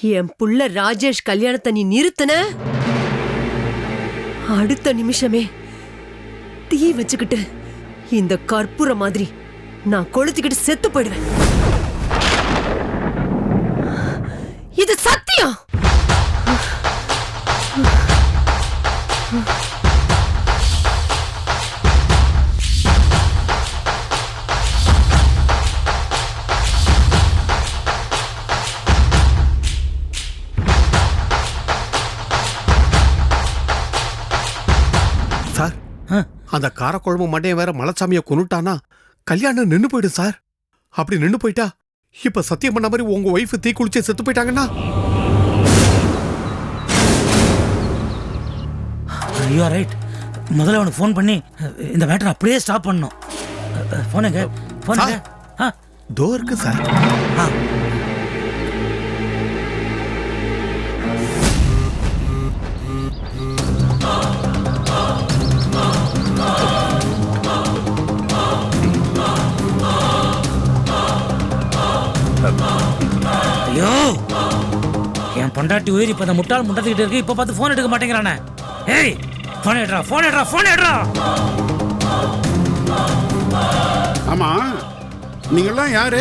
என் புள்ள ராஜேஷ் கல்யாணத்தை நீ நிறுத்தன? அடுத்த நிமிஷமே தீ வச்சுக்கிட்டு இந்த கற்பூர மாதிரி நான் கொளுத்திக்கிட்டு செத்து போயிடுவேன். இது சத்தியம்! அந்த காரக்குழம்பு மண்டையன் வேற மலைச்சாமியை கொன்னுட்டானா? கல்யாணம் நின்னு போயிடும் சார். அப்படி நின்னு போயிட்டா இப்ப சத்தியம் பண்ண மாதிரி உங்க ஒய்ஃப் தீ குளிச்சு செத்து போயிட்டாங்கன்னா? யூ ஆர் ரைட் முதல்ல அவனுக்கு ஃபோன் பண்ணி இந்த மேட்டர் அப்படியே ஸ்டாப் பண்ணணும். ஃபோனுங்க ஃபோனுங்க ஆ தோ இருக்கு சார். ஆ. பொண்டாட்டி உயிர் இப்ப இந்த முட்டாள் முட்டத்துக்கிட்டு இருக்கு. இப்ப பார்த்து ஃபோன் எடுக்க மாட்டேங்கிறானே. ஏய் ஃபோன் எடுறா ஃபோன் எடுறா ஃபோன் எடுறா ஆமா நீங்கெல்லாம் யாரு?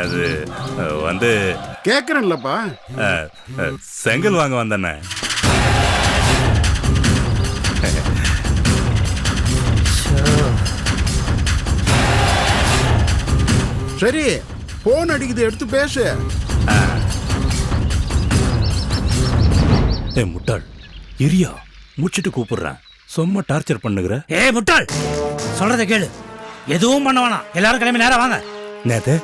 அது வந்து கேக்குறேன்லப்பா. செங்கல் வாங்க வந்தேண்ணே சரி போன் அடிக்குது எடுத்து பேசு. ஏ முட்டாள். இரியா முடிச்சிட்டு கூப்பிடுறேன். சும்மா டார்ச்சர் பண்ணுகிற. ஏய் முட்டாள். சொல்றதை கேளு. எதுவும் பண்ண வேணாம். எல்லாரும் கிளம்பி நேரா வாங்க. நேத்து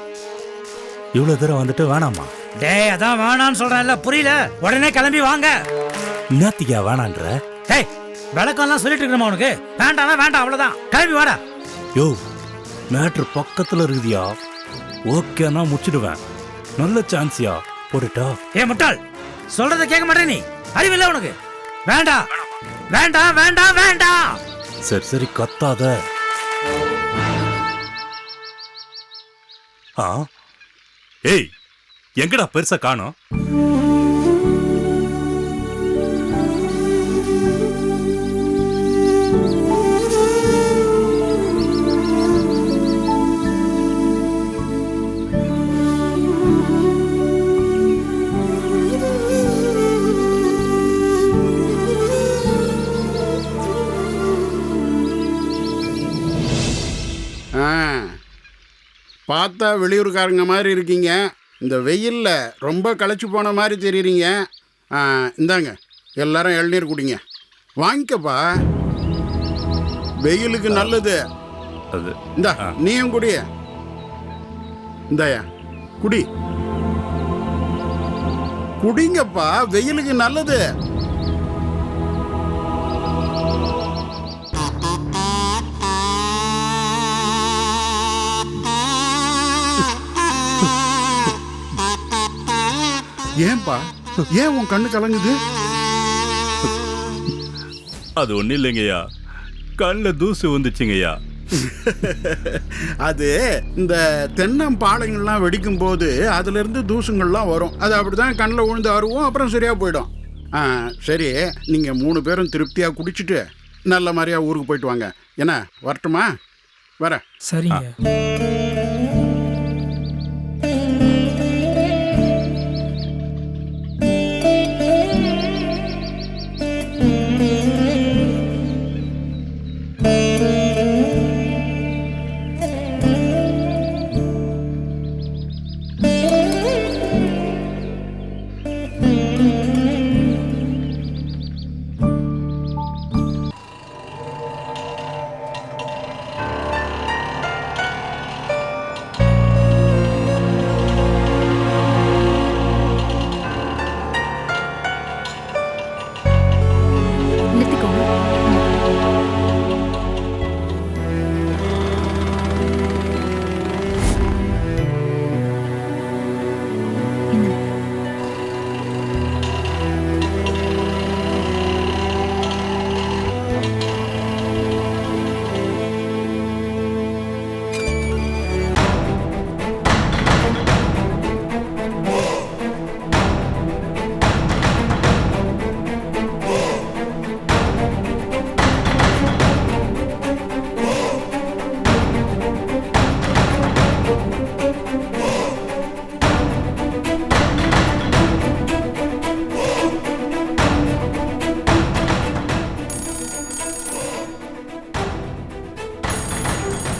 இவ்வளவு தூரம் வந்துட்டு வேணாமா? டேய் அதான் வேணான்னு சொல்றேன்ல. புரியல. உடனே கிளம்பி வாங்க. என்னத்திக்கா வேணான்ற? டேய் விளக்கம்லாம் சொல்லிட்டு இருக்கணுமா உனக்கு? வேண்டாம்னா வேண்டாம் அவ்வளவுதான். கிளம்பி வாடா. யோ மேட்ரு பக்கத்துல இருக்குதியா? ஓகேனா முடிச்சிடுவேன். நல்ல சான்ஸ்யா போட்டுட்டா. ஏ முட்டாள் சொல்றதை கேட்க மாட்டே நீ. அறிவில்ல உனக்கு. வேண்டாம் வேண்டாம் வேண்டாம் வேண்டாம் சரி சரி கத்தாத. ஆ? ஏய் எங்கடா பெருசா காணோம்? ஆ. பார்த்தா வெளியூர்காரங்க மாதிரி இருக்கீங்க. இந்த வெயில்ல ரொம்ப களைச்சு போன மாதிரி தெரியுறீங்க. இந்தாங்க எல்லாரும் இளநீர் குடிங்க. வாங்கிக்கப்பா. வெயிலுக்கு நல்லது. அது இந்தா நீயும் குடி. இந்தாயா குடி. குடிங்கப்பா வெயிலுக்கு நல்லது. ஏன்பா? ஏன் உன் கண்ணு கலங்குது? அது ஒண்ணும் இல்லைங்கய்யா. கண்ணில் தூசு வந்துச்சுங்கய்யா. அது இந்த தென்னம்பாளையங்கள்லாம் வெடிக்கும் போது அதுல இருந்து தூசுங்கள்லாம் வரும். அது அப்படிதான் கண்ணில் விழுந்து அருவும் அப்புறம் சரியா போயிடும். ஆ சரி நீங்க மூணு பேரும் திருப்தியா குடிச்சிட்டு நல்ல மாதிரியா ஊருக்கு போயிட்டு வாங்க. என்ன வரட்டுமா? வரேன் சரிங்க.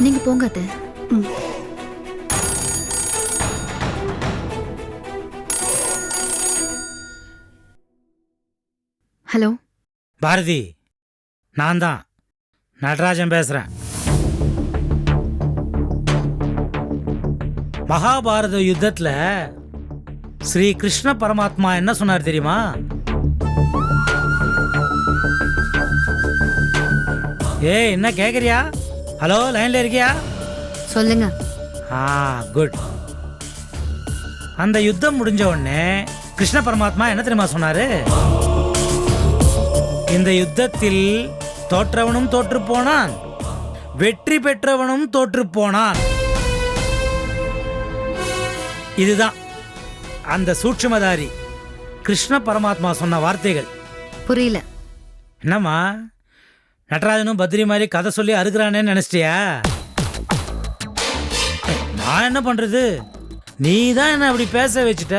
போங்க அத்தை. ஹலோ? பாரதி நான் தான். நடராஜன் பேசுறேன். மகாபாரத யுத்தத்தில் ஸ்ரீ கிருஷ்ண பரமாத்மா என்ன சொன்னார் தெரியுமா? ஏய் என்ன கேக்குறியா? ஹலோ லைன்ல இருக்கியா? சொல்லுங்க. ஆ குட் அந்த யுத்தம் முடிஞ்ச உடனே கிருஷ்ண பரமாத்மா என்ன தெரியுமா சொன்னாரு? இந்த யுத்தத்தில் தோற்றவனும் தோற்று போனான். வெற்றி பெற்றவனும் தோற்று போனான். இதுதான் அந்த சூட்சுமதாரி கிருஷ்ண பரமாத்மா சொன்ன வார்த்தைகள். புரியல. என்னம்மா? நடராஜனும் பத்ரி மாதிரி கதை சொல்லி அறுக்கிறானேன்னு நினைச்சிட்டியா? நான் என்ன பண்ணுறது நீ தான் என்னை அப்படி பேச வச்சுட்ட?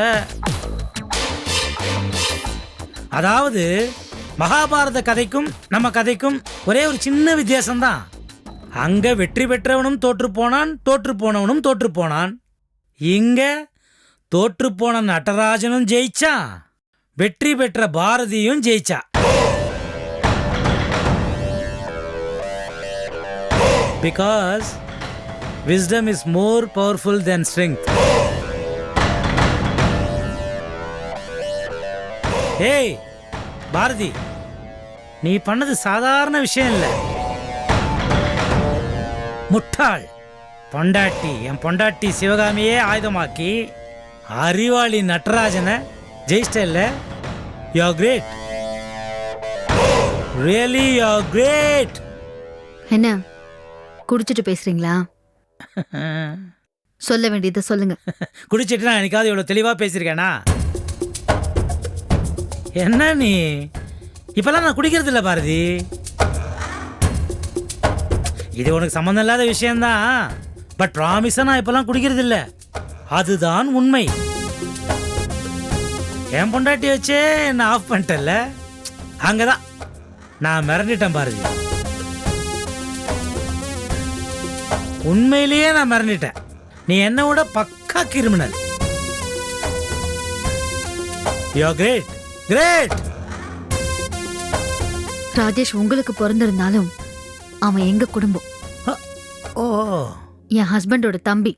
அதாவது மகாபாரத கதைக்கும் நம்ம கதைக்கும் ஒரே ஒரு சின்ன வித்தியாசம்தான். அங்க வெற்றி பெற்றவனும் தோற்று போனான் தோற்று போனவனும் தோற்று போனான். இங்க தோற்று போன நடராஜனும் ஜெயிச்சான். வெற்றி பெற்ற பாரதியும் ஜெயிச்சா. Because wisdom is more powerful than strength ஏய் பாரதி நீ பண்ணது சாதாரண விஷயம் இல்லை. முட்டாள் பொண்டாட்டி என் பொண்டாட்டி சிவகாமியே ஆயுதமாக்கி அறிவாளி நட்டராஜனை ஜெயிச்சிட்ட you great really you great என்ன? குடிச்சிட்டு பேசுறீங்களா? சொல்ல வேண்டியதை சொல்லுங்க. குடிச்சிட்டு நான் எனக்காவது இவ்வளோ தெளிவாக பேசியிருக்கேனா? என்ன நீ? இப்பெல்லாம் நான் குடிக்கிறது இல்லை பாரதி. இது உனக்கு சம்மந்தம் இல்லாத விஷயம்தான். பட் ப்ராமிஸாக நான் இப்பெல்லாம் குடிக்கிறது இல்லை. அதுதான் உண்மை. என் பொண்டாட்டி வச்சே என்ன ஆஃப் பண்ணிட்டேன்ல? அங்கதான். நான் மிரண்டிட்டேன் பாரதி. உண்மையிலேயே நான் மிரண்டிட்டேன் நீ என்னை விட பக்கா கிரிமினல். யோ கிரேட் கிரேட் ராஜேஷ் உங்களுக்கு பிறந்திருந்தாலும் அவன் எங்க குடும்பம்? ஓ என் ஹஸ்பண்டோட தம்பி.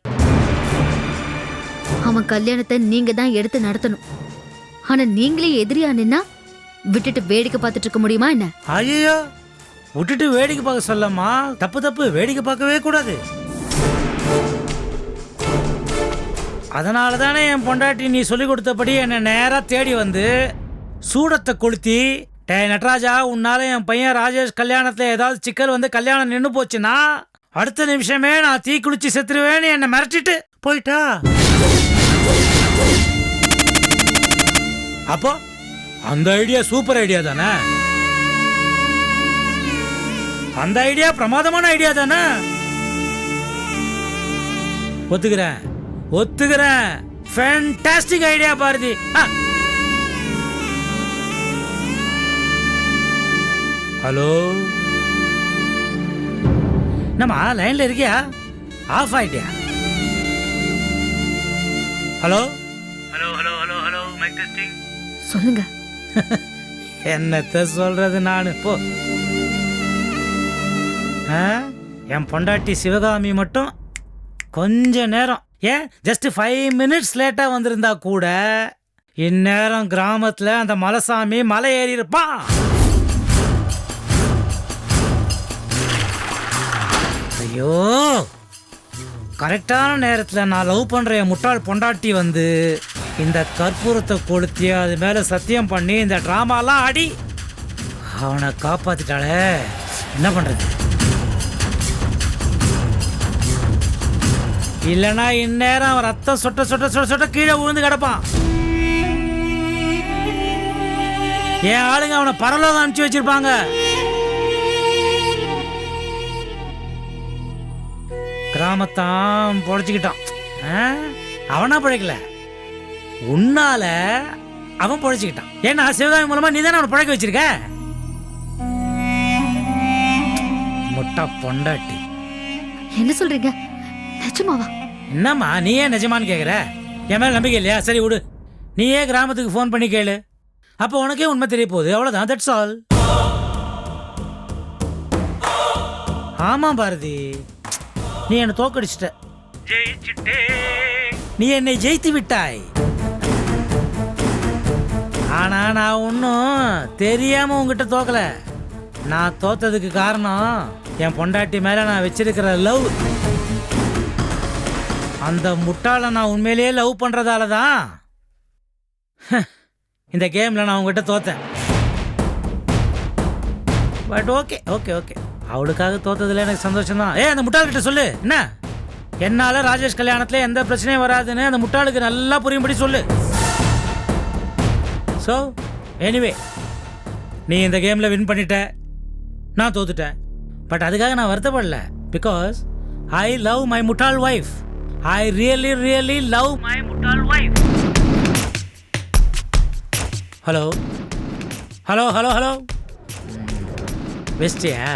அவன் கல்யாணத்தை நீங்க தான் எடுத்து நடத்தணும். ஆனா நீங்களே எதிரியா நின்னா விட்டுட்டு வேடிக்கை பார்த்துட்டு இருக்க முடியுமா என்ன? ஐயோ விட்டுட்டு வேடிக்கை பார்க்க சொல்லம்மா. தப்பு தப்பு. வேடிக்கை பார்க்கவே கூடாது. அதனால தானே என் பொண்டாட்டி நீ சொல்லி கொடுத்தபடி என்னை நேராக தேடி வந்து சூடத்தை கொளுத்தி டே நட்ராஜா உன்னால என் பையன் ராஜேஷ் கல்யாணத்தில் ஏதாவது சிக்கல் வந்து கல்யாணம் நின்று போச்சுன்னா அடுத்த நிமிஷமே நான் தீ குளிச்சு செத்துருவேன்னு என்னை மிரட்டிட்டு போயிட்டா. அப்போ அந்த ஐடியா சூப்பர் ஐடியா தானே? அந்த ஐடியா பிரமாதமான ஐடியா தானே? ஒத்துக்கிறேன். ஒத்துக்கிறேன். Fantastic idea Bharathi. ஹலோ என்னம்மா லைன்ல இருக்கியா? Off ஆயிட்டியா? Hello hello hello hello hello mic testing சொல்லுங்க. என்னத்த சொல்றது நான்? போ? என் பொண்டாட்டி சிவகாமி மட்டும் கொஞ்ச நேரம். ஏன்? ஜஸ்ட் ஃபைவ் மினிட்ஸ் லேட்டாக வந்திருந்தா கூட இந்நேரம் கிராமத்தில் அந்த மலைசாமி மலை ஏறி இருப்பான் ஐயோ கரெக்டான நேரத்தில் நான் லவ் பண்ணுற என் முட்டாள் பொண்டாட்டி வந்து இந்த கற்பூரத்தை கொளுத்தி அது மேலே சத்தியம் பண்ணி இந்த ட்ராமாலாம் ஆடி அவனை காப்பாற்றிட்டாளே என்ன பண்ணுறது இல்லைன்னா இந்நேரம் அவன் ரத்தம் சொட்ட சொட்ட சொட்ட சொட்ட கீழே விழுந்து கிடப்பான். என் ஆளுங்க அவனை பரலோகம் அனுப்பிச்சு வச்சிருப்பாங்க. கிராமத்தான் பொழைச்சிக்கிட்டான். அவனா பிழைக்கல. உன்னால அவன் பொழைச்சிக்கிட்டான். ஏன்னா சிவகாமி மூலமா நீ தானே அவனை பிழைக்க வச்சிருக்க? முட்டா பொண்டாட்டி. என்ன சொல்றீங்க? நிஜமாவா என்னம்மா நீ ஏன் நிஜமான்னு கேட்குற என் மேலே நம்பிக்கை இல்லையா? சரி விடு. நீயே கிராமத்துக்கு ஃபோன் பண்ணி கேளு. அப்போ உனக்கே உண்மை தெரிய போகுது. அவ்வளோதான் தட்ஸ் ஆல் ஆமாம் பாரதி. நீ என்னை தோக்கடிச்சிட்ட. ஜெயிச்சிட்டே. நீ என்னை ஜெயித்து விட்டாய். ஆனா நான் ஒன்றும் தெரியாம உங்ககிட்ட தோக்கல. நான் தோத்ததுக்கு காரணம் என் பொண்டாட்டி மேல நான் வச்சிருக்கிற லவ் அந்த முட்டாளை நான் உண்மையிலேயே லவ் பண்றதால தான் இந்த கேம்ல நான் உங்ககிட்ட தோத்தேன். பட் ஓகே ஓகே ஓகே அவளுக்காக தோத்ததுல எனக்கு சந்தோஷம் தான் ஏ அந்த முட்டாள்கிட்ட சொல்லு. என்ன? என்னால ராஜேஷ் கல்யாணத்துல எந்த பிரச்சனையும் வராதுன்னு அந்த முட்டாளுக்கு நல்லா புரியும்படி சொல்லு. ஸோ எனிவே நீ இந்த கேமில் வின் பண்ணிட்ட. நான் தோத்துட்டேன். பட் அதுக்காக நான் வருத்தப்படல. பிகாஸ் ஐ லவ் மை முட்டாள் wife I really really love my முட்டாள் wife hello hello hello hello பெஸ்டியா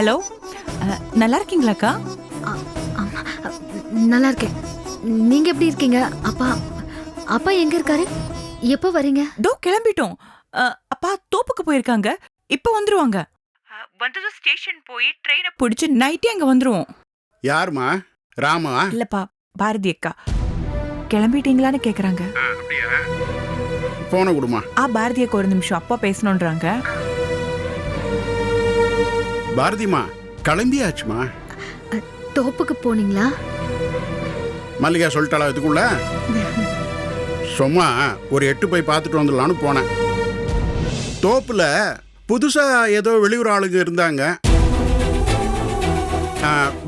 Hello நல்லா இருக்கீங்களாக்கா நல்லா இருக்கேன் நீங்க எப்படி இருக்கீங்க? அப்பா அப்பா எங்க இருக்காரு? எப்போ வரீங்க? தோ கிளம்பிட்டோம். அப்பா தோப்புக்கு போயிருக்காங்க. இப்போ வந்துருவாங்க. வந்ததும் ஸ்டேஷன் போய் ட்ரெயினை பிடிச்சி நைட்டே அங்க வந்துருவோம். யாருமா? ராமா? இல்லப்பா பாரதி அக்கா. கிளம்பிட்டீங்களான்னு கேக்குறாங்க. போனை கொடுமா ஆ பாரதி அக்கா ஒரு நிமிஷம். அப்பா பேசணுன்றாங்க பாரதிமா கிளம்பியாச்சுமா? தோப்புக்கு போனீங்களா? மல்லிகா சொல்லிட்டாளா இதுக்குள்ள? சும்மா ஒரு எட்டு போய் பார்த்துட்டு வந்துடலான்னு போனேன். தோப்புல புதுசா ஏதோ வெளியூர் ஆளுங்க இருந்தாங்க.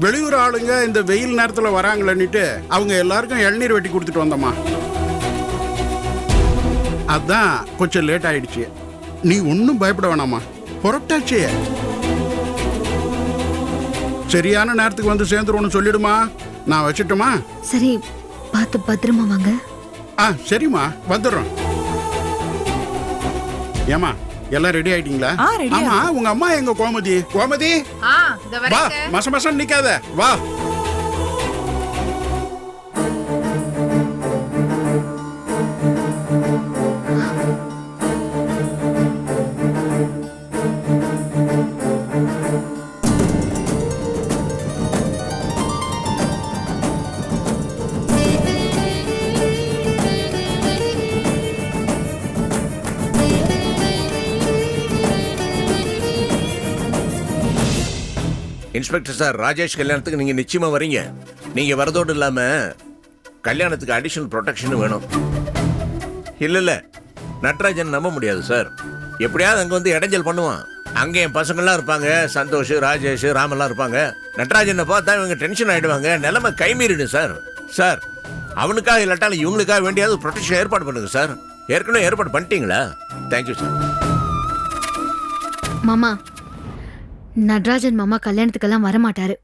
வெளியூர் ஆளுங்க இந்த வெயில் நேரத்தில் வராங்களன்னுட்டு அவங்க எல்லாருக்கும் இளநீர் வெட்டி கொடுத்துட்டு வந்தோம்மா அதான் கொஞ்சம் லேட் ஆயிடுச்சு. நீ ஒன்றும் பயப்பட வேணாமா புறப்பட்டாச்சு சரியான நேரத்துக்கு வந்து சேர்ந்துருவோன்னு சொல்லிடுமா? நான் வச்சுட்டுமா? சரி பார்த்து பத்திரமா வாங்க. ஆ சரிம்மா வந்துடுறோம். ஏமா எல்லாம் ரெடி ஆயிட்டீங்களா? ஆமா உங்க அம்மா எங்க கோமதி? கோமதி? வா மச மசம் நிக்காத. வா. இன்ஸ்பெக்டர் சார் ராஜேஷ் கல்யாணத்துக்கு நீங்கள் நிச்சயமாக வரீங்க. நீங்கள் வரதோடு இல்லாமல் கல்யாணத்துக்கு அடிஷனல் ப்ரொடெக்ஷன் வேணும். இல்லை இல்லை. நட்ராஜன் நம்ப முடியாது சார். எப்படியாவது அங்கே வந்து இடைஞ்சல் பண்ணுவான். அங்கே என் பசங்கள்லாம் இருப்பாங்க. சந்தோஷ் ராஜேஷ் ராமெல்லாம் இருப்பாங்க. நட்ராஜனை பார்த்தா இவங்க டென்ஷன் ஆகிடுவாங்க நிலைமை கைமீறிடும் சார். சார் அவனுக்காக இல்லாட்டாலும் இவங்களுக்காக வேண்டியாவது ப்ரொடெக்ஷன் ஏற்பாடு பண்ணுங்க சார். ஏற்கனவே ஏற்பாடு பண்ணிட்டீங்களா? தேங்க்யூ சார் மாமா நடராஜன் மாமா கல்யாணத்துக்கெல்லாம் வரமாட்டாரு.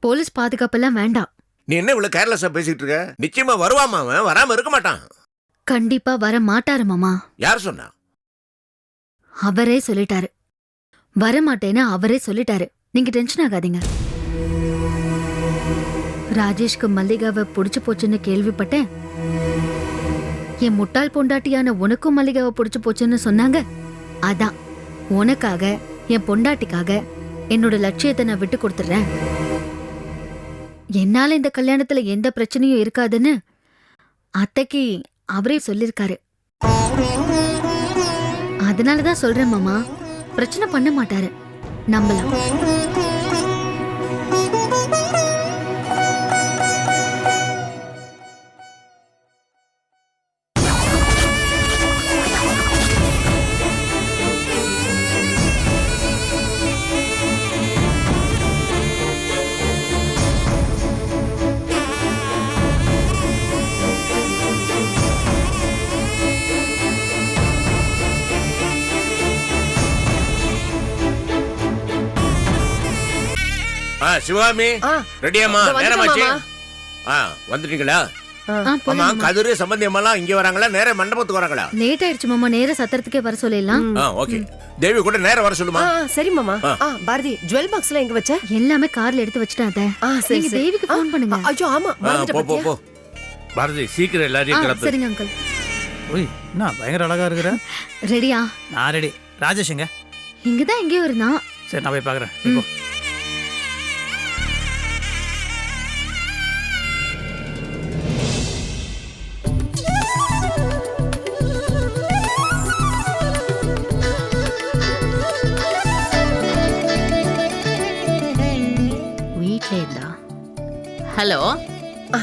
போலீஸ் பாதுகாப்பெல்லாம் வேண்டாம். நீ என்ன இவ்வளவு கேர்லெஸ்ஸா பேசிட்டு இருக்க? நிச்சயமா வருவாமா அவன். வராம இருக்க மாட்டான். கண்டிப்பா வர மாட்டாரு மாமா. யார் சொன்னா? அவரே சொல்லிட்டாரு. வர மாட்டேன்னு அவரே சொல்லிட்டாரு. நீங்க டென்ஷன் ஆகாதீங்க. ராஜேஷ்க்கு மல்லிகாவை புடிச்சு போச்சுன்னு கேள்விப்பட்டேன். என் முட்டாள் பொண்டாட்டியான உனக்கும் மல்லிகாவை புடிச்சு போச்சுன்னு சொன்னாங்க. அதான். உனக்காக என் பொண்டாட்டிக்காக என்னோட லட்சியத்தை நான் விட்டு கொடுத்துறேன் என்னால இந்த கல்யாணத்துல எந்த பிரச்சனையும் இருக்காதுன்னு அத்தைக்கு அவரே சொல்லிருக்காரு. அதனாலதான் சொல்றேன் மாமா பிரச்சனை பண்ண மாட்டாரு. நம்பலாம். சிவாமி ஆ, ரெடியாமா இதோ வந்துட்டேன் நேரமாச்சு. ஆ வந்துட்டீங்களா? ஆமா கதிரு சம்பந்தி அம்மாலாம் இங்க வராங்களா? நேர மண்டபத்துக்கு வராங்களா? லேட் ஆயிடுச்சு மாமா. நேரா சத்திரத்துக்கே வர சொல்லிடலாம். ஆ ஓகே. தேவி கூட நேரம் வர சொல்லுமா? சரி மாமா. பாரதி ஜுவல் பாக்ஸ்ல எங்க வச்ச? எல்லாமே கார்ல எடுத்து வச்சுட்டேன் சரி நீங்க தேவிக்கு ஃபோன் பண்ணுங்க. ஐயோ ஆமா போ போ? போ. பாரதி சீக்கிரம் எல்லாரையும் கிளப்பு. சரிங்க அங்கிள் ஓய் என்ன பயங்கர அழகா இருக்கிற? ரெடியா நான் ரெடி ராஜேஷ் எங்க? இங்கதான் எங்கேயோ இருந்தான். சரி நான் போய் பார்க்குறேன் ஹலோ. ஆ,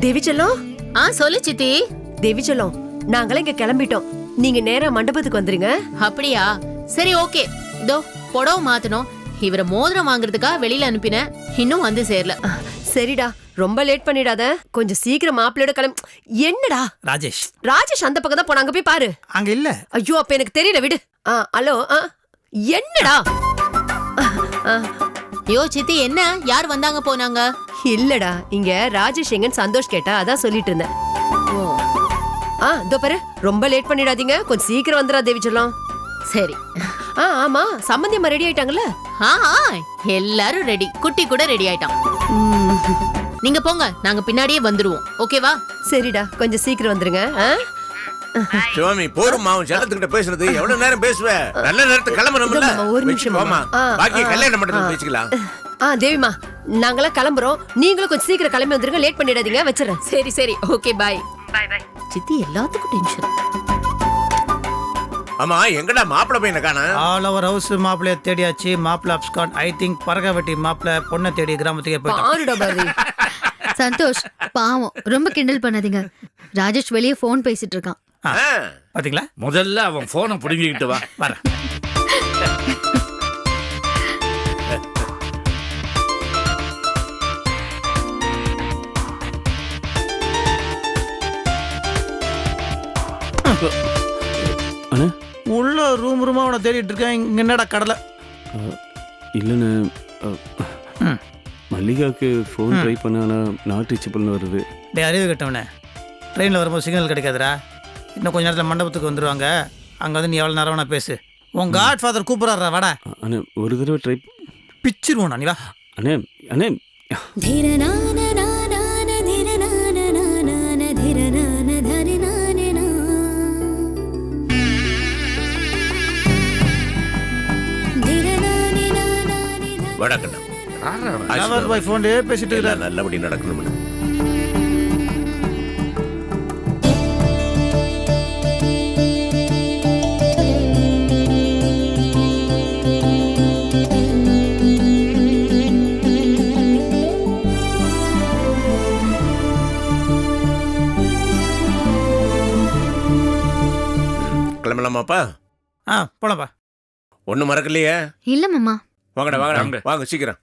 தேவி செல்லம்? ஆ சொல்லு சித்தி. தேவி செல்லம் நாங்களே இங்க கிளம்பிட்டோம். நீங்க நேரா மண்டபத்துக்கு வந்துருங்க. அப்படியா? சரி ஓகே. இதோ புடவை மாத்தணும். இவரை மோதிரம் வாங்குறதுக்காக வெளியில அனுப்பினேன் இன்னும் வந்து சேரல. சரிடா. ரொம்ப லேட் பண்ணிடாத. கொஞ்சம் சீக்கிரம் மாப்பிள்ளையோட கிளம்பி என்னடா? ராஜேஷ். ராஜேஷ் அந்த பக்கம் தான் போனாங்க போய் பாரு. அங்க இல்ல. ஐயோ அப்ப எனக்கு தெரியல விடு. ஆ ஹலோ ஆ என்னடா? யோ சித்தி என்ன? யார் வந்தாங்க போனாங்க? இல்லடா இங்க ராஜேஷ் எங்கன்னு சந்தோஷ் கேட்டா அதான் சொல்லிட்டு இருந்தேன். ஆ இதோ பாரு ரொம்ப லேட் பண்ணிடாதீங்க கொஞ்சம் சீக்கிரம் வந்துடா தேவி செல்லம். சரி. ஆ ஆமா சம்பந்தியம்மா ரெடி ஆயிட்டாங்கல்ல? ஆ ஆ, எல்லாரும் ரெடி குட்டி கூட ரெடி ஆயிட்டான். நீங்க போங்க நாங்க பின்னாடியே வந்துருவோம். ஓகேவா சரிடா கொஞ்சம் சீக்கிரம் வந்துருங்க ஆ? சிவாமி போருமா அவன் செல்லத்துக்கிட்ட பேசுறது. எவ்வளவு நேரம் பேசுவ? நல்ல நேரத்துக்கு கிளம்பணும்ல. இதோ மாமா, ஒரு நிமிஷம் மாமா. ஆ, பாக்கி ஆ, கல்யாண ஆ. மண்டபத்தில் பேசிக்கலாம் ஆ தேவிமா நாங்களாம் கிளம்புறோம். நீங்களும் கொஞ்சம் சீக்கிரம் கிளம்பி வந்துருங்க. லேட் பண்ணிடாதீங்க. வச்சிடறேன். சரி சரி. ஓகே பாய் சித்தி எல்லாத்துக்கும் டென்ஷன் ஆமா எங்கடா மாப்பிள பையனை காண? ஆல் ஓவர் ஹவுஸ் மாப்பிள்ளைய தேடியாச்சு. மாப்பிள்ள அப்ஸ்கான் ஐ திங்க் பரகவட்டி மாப்பிள்ள பொண்ணை தேடி கிராமத்துக்கே போயிட்டான். பாருடா பாரதி. சந்தோஷ் பாவம். ரொம்ப கிண்டல் பண்ணாதீங்க. ராஜேஷ் வெளியே ஃபோன் பேசிட்டு இருக்கான். பாத்தீங்களா? முதல்ல அவன் போனை புடுங்கிக்கிட்டு வா. வரேன். அண்ணே? உள்ள ரூம் ரூமா அவனை தேடிட்டு இருக்கேன். இங்க என்னடா கடலை? இல்லைண்ணே. மல்லிகாவுக்கு ஃபோன் ட்ரை பண்ண ஆனால் நாட் ரீச்சபிள்னு வருது. டே அறிவு கட்டவனே. ட்ரெயினில் வரும்போது சிக்னல் கிடைக்காதுடா. இன்னும் கொஞ்ச நேரத்தில் மண்டபத்துக்கு வந்துருவாங்க. அங்கே வந்து நீ எவ்வளோ நேரம் வேணா பேசு. உன் காட் ஃபாதர் கூப்பிட்றாரா வாடா. அண்ணே ஒரு தடவை ட்ரை பிச்சிருவோம் நீ வா. அண்ணே அண்ணே. வடக்கண்ணா பாய் ஃபோன்லேயே பேசிட்டு இருக்கிறார் நல்லபடி நடக்கணும் கிளம்பலாமாப்பா? ஆ போலாம்ப்பா. ஒன்றும் மறக்கலையே? இல்ல மாமா. வாங்கடா வாங்கடா வாங்க. வாங்க சீக்கிரம்